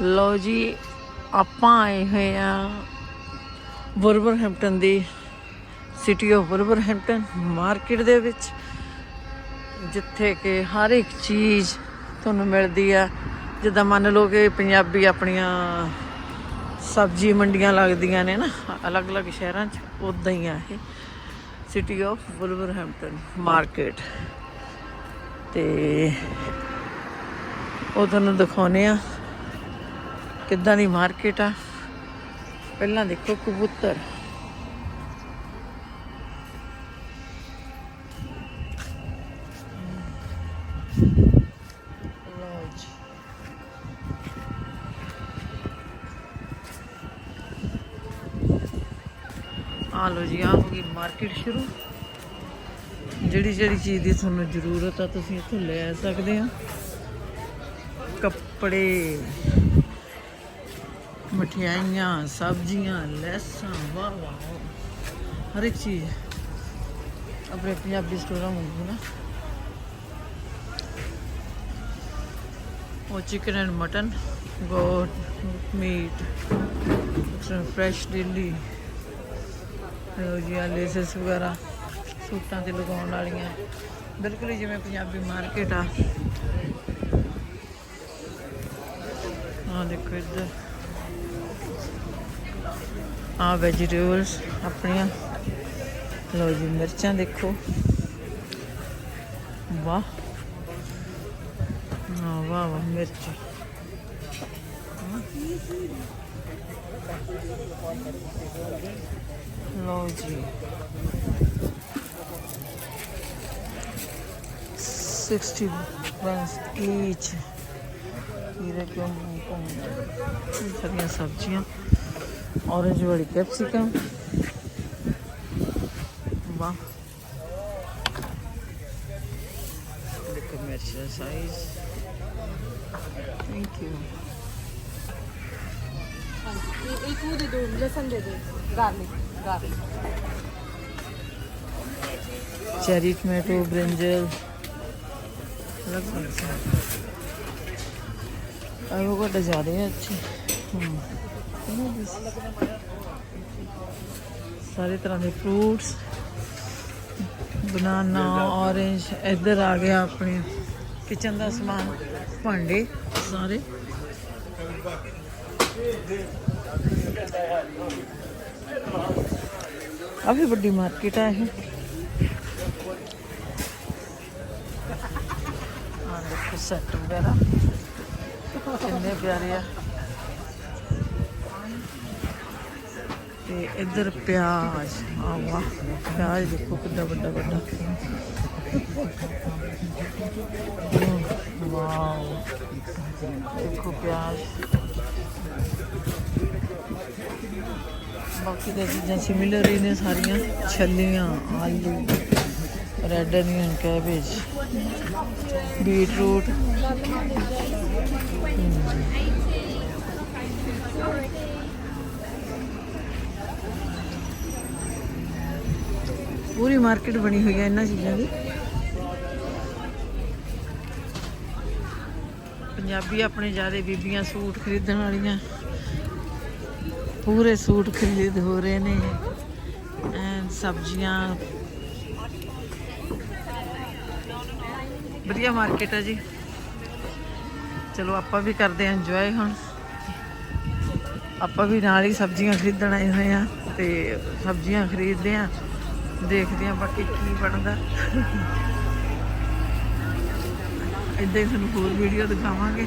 ਲਓ ਜੀ, ਆਪਾਂ ਆਏ ਹੋਏ ਆ ਵਰਵਰਹੈਂਪਟਨ ਦੀ ਸਿਟੀ ਆਫ ਵਰਵਰਹੈਂਪਟਨ ਮਾਰਕੀਟ ਦੇ ਵਿੱਚ, ਜਿੱਥੇ ਕਿ ਹਰ ਇੱਕ ਚੀਜ਼ ਤੁਹਾਨੂੰ ਮਿਲਦੀ ਆ। ਜਿੱਦਾਂ ਮੰਨ ਲਓ ਕਿ ਪੰਜਾਬੀ ਆਪਣੀਆਂ ਸਬਜ਼ੀ ਮੰਡੀਆਂ ਲੱਗਦੀਆਂ ਨੇ ਨਾ, ਅਲੱਗ-ਅਲੱਗ ਸ਼ਹਿਰਾਂ 'ਚ ਉਦਾਂ ਹੀ ਆ ਇਹ ਸਿਟੀ ਆਫ ਵੁਲਵਰਹੈਂਪਟਨ ਮਾਰਕੀਟ ਤੇ ਉਹ ਤੁਹਾਨੂੰ ਦਿਖਾਉਨੇ ਆ। ਕਿੱਦਾਂ ਦੀ ਮਾਰਕੀਟ ਆ? ਪਹਿਲਾਂ ਦੇਖੋ ਕਬੂਤਰ। ਲਓ ਜੀ ਆ ਲਓ ਜੀ ਆ ਹੋ ਗਈ ਮਾਰਕੀਟ ਸ਼ੁਰੂ। ਜਿਹੜੀ ਜਿਹੜੀ ਚੀਜ਼ ਦੀ ਤੁਹਾਨੂੰ ਜ਼ਰੂਰਤ ਆ, ਤੁਸੀਂ ਇੱਥੋਂ ਲੈ ਸਕਦੇ ਆ। ਕੱਪੜੇ। ਮਠਿਆਈਆਂ, ਸਬਜ਼ੀਆਂ, ਲੈਸਾਂ, ਵਾਹ ਵਾਹ ਹਰ ਇੱਕ ਚੀਜ਼ ਆਪਣੇ ਪੰਜਾਬੀ ਸਟੋਰਾਂ ਵਾਂਗੂ ਨਾ। ਉਹ chicken and mutton goat meat fresh daily ਲਓ ਜੀ ਆ ਲੇਸਸ ਵਗੈਰਾ, ਸੂਟਾਂ ਤੇ ਲਗਾਉਣ ਵਾਲੀਆਂ। ਬਿਲਕੁਲ ਹੀ ਜਿਵੇਂ ਪੰਜਾਬੀ ਮਾਰਕੀਟ ਆ। ਆ ਦੇਖੋ ਇੱਧਰ। ਆ ਵੈਜੀਟੇਬਲਸ ਆਪਣੀਆਂ। ਲਓ ਜੀ, ਮਿਰਚਾਂ ਦੇਖੋ। ਵਾਹ। ਆ ਵਾਹ ਵਾਹ, ਮਿਰਚ। ਲਓ ਜੀ। 60 runs each ਇਹ ਸਾਰੀਆਂ सारी सब्जियाँ ऑरेंज वाली कैप्सिकम वाह देखो मिर्च साइज थैंक यू एक वो दे दो लहसुन दे दो garlic garlic cherry tomato brinjal अलग अलग से एवोकाडो ज़्यादा है अच्छे हम्म। ਇਹਨਾਂ ਦੇ ਸਾਰੇ ਤਰ੍ਹਾਂ ਦੇ ਫਰੂਟਸ ਬਨਾਨਾ ਔਰੇਂਜ ਇੱਧਰ ਆ ਗਿਆ ਆਪਣੇ ਕਿਚਨ ਦਾ ਸਮਾਨ ਭਾਂਡੇ ਸਾਰੇ ਕਾਫੀ ਵੱਡੀ ਮਾਰਕੀਟ ਹੈ ਇਹ ਆ ਦੇਖੋ ਸੈੱਟ ਵਗੈਰਾ ਕਿੰਨੇ ਪਿਆਰੇ ਆ। ਤੇ ਇੱਧਰ ਪਿਆਜ਼ ਆ ਵਾਹ, ਪਿਆਜ਼ ਦੇਖੋ ਕਿੰਨਾ ਵੱਡਾ ਵੱਡਾ। ਵਾਓ ਦੇਖੋ ਪਿਆਜ਼। ਬਾਕੀ ਦੀਆਂ ਚੀਜ਼ਾਂ ਸਿਮਿਲਰ ਹੀ ਨੇ ਸਾਰੀਆਂ, ਛੱਲੀਆਂ, ਆਲੂ। Red onion cabbage, beetroot. ਪੂਰੀ ਮਾਰਕੀਟ ਬਣੀ ਹੋਈ ਹੈ ਇਹਨਾਂ ਚੀਜ਼ਾਂ ਦੀ। ਪੰਜਾਬੀ ਆਪਣੇ ਜਿਆਦੇ ਬੀਬੀਆਂ ਸੂਟ ਖਰੀਦਣ ਵਾਲੀਆਂ। ਪੂਰੇ ਸੂਟ ਖਰੀਦ ਹੋ ਰਹੇ ਨੇ। ਐਂਡ ਸਬਜ਼ੀਆਂ ਵਧੀਆ ਮਾਰਕੀਟ ਹੈ ਜੀ। ਚਲੋ ਆਪਾਂ ਵੀ ਕਰਦੇ ਹਾਂ ਇੰਜੋਏ ਹੁਣ। ਆਪਾਂ ਵੀ ਨਾਲ ਹੀ ਸਬਜ਼ੀਆਂ ਖਰੀਦਣ ਆਏ ਹੋਏ ਆ ਤੇ ਸਬਜ਼ੀਆਂ ਖਰੀਦਦੇ ਆ ਦੇਖਦੇ ਆ ਬਾਕੀ ਕੀ ਬਣਦਾ। ਇਦਾਂ ਹੀ ਤੁਹਾਨੂੰ ਹੋਰ ਵੀਡੀਓ ਦਿਖਾਵਾਂਗੇ।